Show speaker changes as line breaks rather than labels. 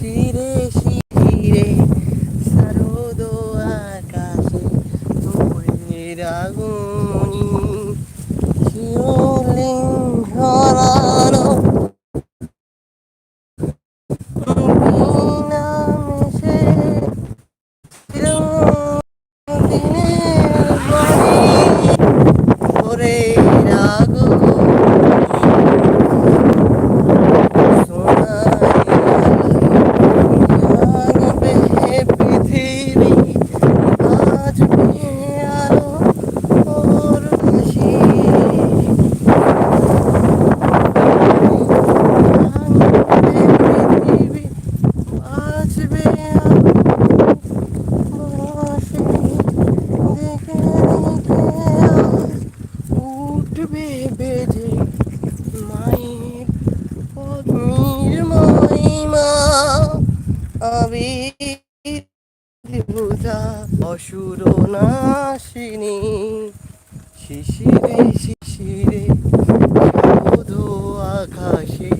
শিরে শিরে শারদ আকাশে তোরে রাগুনি বেবে যে মায়ের পদ্মীর মহিমা আবির্ভূতা অসুর নাশিনী। শিশিরে শিশিরে আকাশে